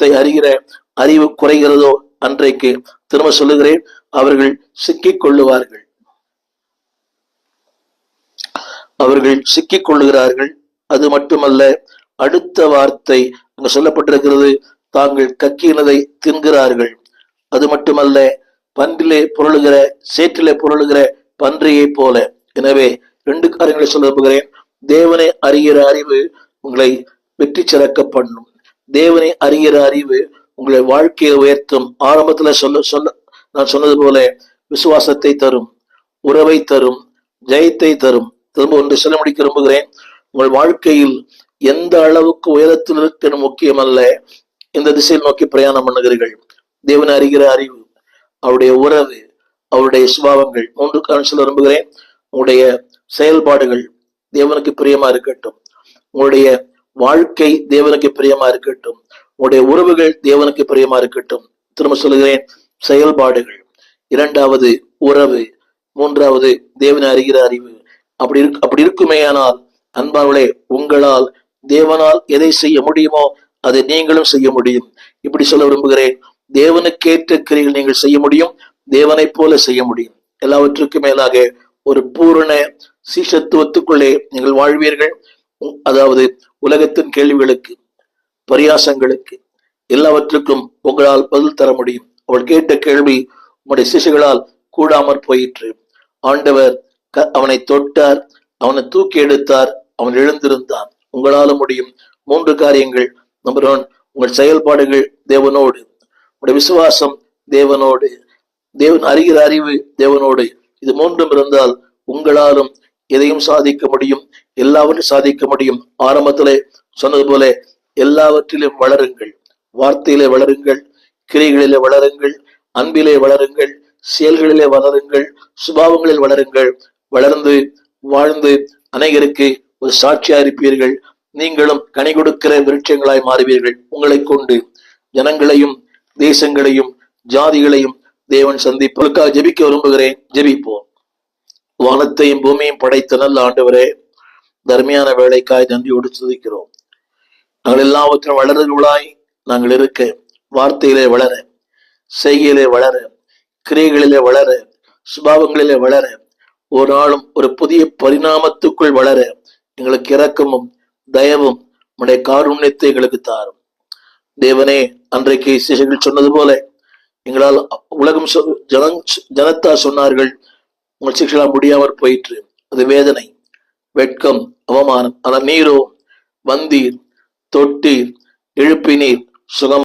அறிகிற அறிவு குறைகிறதோ அன்றைக்கு திரும்ப சொல்லுகிறேன் அவர்கள் சிக்கிக் கொள்ளுவார்கள். அவர்கள் சிக்கிக் கொள்ளுகிறார்கள். அது மட்டுமல்ல அடுத்த வார்த்தை அங்கு சொல்லப்பட்டிருக்கிறது தாங்கள் கக்கினதை தின்கிறார்கள். அது மட்டுமல்ல பன்றிலே புரளுகிற சேற்றிலே புரளுகிற பன்றியை போல. எனவே ரெண்டு காரியங்களை சொல்ல விரும்புகிறேன். தேவனை அறிகிற அறிவு உங்களை வெற்றி சிறக்க பண்ணும். தேவனை அறிகிற அறிவு உங்களை வாழ்க்கையை உயர்த்தும். ஆரம்பத்துல சொல்ல சொல்ல நான் சொன்னது போல விசுவாசத்தை தரும் உறவை தரும் ஜெயத்தை தரும். திரும்ப ஒன்று சொல்ல முடிக்க விரும்புகிறேன். உங்கள் வாழ்க்கையில் எந்த அளவுக்கு உயரத்தில் இருக்கிற முக்கியமல்ல. இந்த திசையில் நோக்கி பிரயாணம் பண்ணுகிறீர்கள். தேவனை அறிகிற அறிவு அவருடைய உறவு அவருடைய சுபாவங்கள். மூன்று காரணம் சொல்ல விரும்புகிறேன். உங்களுடைய செயல்பாடுகள் தேவனுக்கு பிரியமா இருக்கட்டும். உங்களுடைய வாழ்க்கை தேவனுக்கு பிரியமா இருக்கட்டும். உங்களுடைய உறவுகள் தேவனுக்கு பிரியமா இருக்கட்டும். திரும்ப சொல்லுகிறேன் செயல்பாடுகள். இரண்டாவது உறவு. மூன்றாவது தேவனை அறிகிற அறிவு. அப்படி இருக்கு அப்படி இருக்குமேயானால் அன்பார்களே உங்களால் தேவனால் எதை செய்ய முடியுமோ அதை நீங்களும் செய்ய முடியும். இப்படி சொல்ல விரும்புகிறேன் தேவனுக்கேற்ற கிரிகள் நீங்கள் செய்ய முடியும் தேவனைப் போல செய்ய முடியும். எல்லாவற்றுக்கும் மேலாக ஒரு பூரண சீஷத்துவத்துக்குள்ளே நீங்கள் வாழ்வீர்கள். அதாவது உலகத்தின் கேள்விகளுக்கு பரியாசங்களுக்கு எல்லாவற்றுக்கும் உங்களால் பதில் தர முடியும். அவள் கேட்ட கேள்வி உங்களுடைய சிசுகளால் கூடாமற் போயிற்று. ஆண்டவர் அவனை தொட்டார் அவனை தூக்கி எடுத்தார் அவன் எழுந்திருந்தான். உங்களால முடியும். மூன்று காரியங்கள். நம்பர் ஒன் உங்கள் செயல்பாடுகள் தேவனோடு. உங்களுடைய விசுவாசம் தேவனோடு. தேவன் அறிகிற அறிவு தேவனோடு. இது மூன்றும் இருந்தால் உங்களாலும் எதையும் சாதிக்க முடியும் எல்லாவற்றையும் சாதிக்க முடியும். ஆரம்பத்திலே சொன்னது போல எல்லாவற்றிலும் வளருங்கள். வார்த்தையிலே வளருங்கள் கிரைகளிலே வளருங்கள் அன்பிலே வளருங்கள் செயல்களிலே வளருங்கள் சுபாவங்களில் வளருங்கள். வளர்ந்து வாழ்ந்து அநேகருக்கு ஒரு சாட்சியா இருப்பீர்கள். நீங்களும் கனி கொடுக்கிற விருட்சங்களாய் மாறுவீர்கள். உங்களை கொண்டு ஜனங்களையும் தேசங்களையும் ஜாதிகளையும் தேவன் சந்திப்பதற்காக ஜெபிக்க விரும்புகிறேன். ஜெபிப்போம். வானத்தையும் பூமியையும் படைத்த நல்ல ஆண்டவரே தர்மையான வேலைக்காய் நன்றியோடு துதிக்கிறோம். நாங்கள் எல்லாவற்றும் வளர்களாய் நாங்கள் இருக்க வார்த்தையிலே வளர செய்கையிலே வளர கிரியைகளிலே வளர சுபாவங்களிலே வளர ஒரு நாளும் ஒரு புதிய பரிணாமத்துக்குள் வளர எங்களுக்கு இரக்கமும் தயவும் உடைய காருண்யத்தை எங்களுக்கு தாரும். தேவனே அன்றைக்கு சிசைகள் சொன்னது போல எங்களால் உலகம் சொ- ஜனங் ஜனத்தா சொன்னார்கள். உங்கள் சிக்ஷலாம் முடியாமற் போயிற்று. அது வேதனை வெட்கம் அவமானம். ஆனால் நீரோ வந்தீர் தொட்டீர் எழுப்பினீர் சுகம்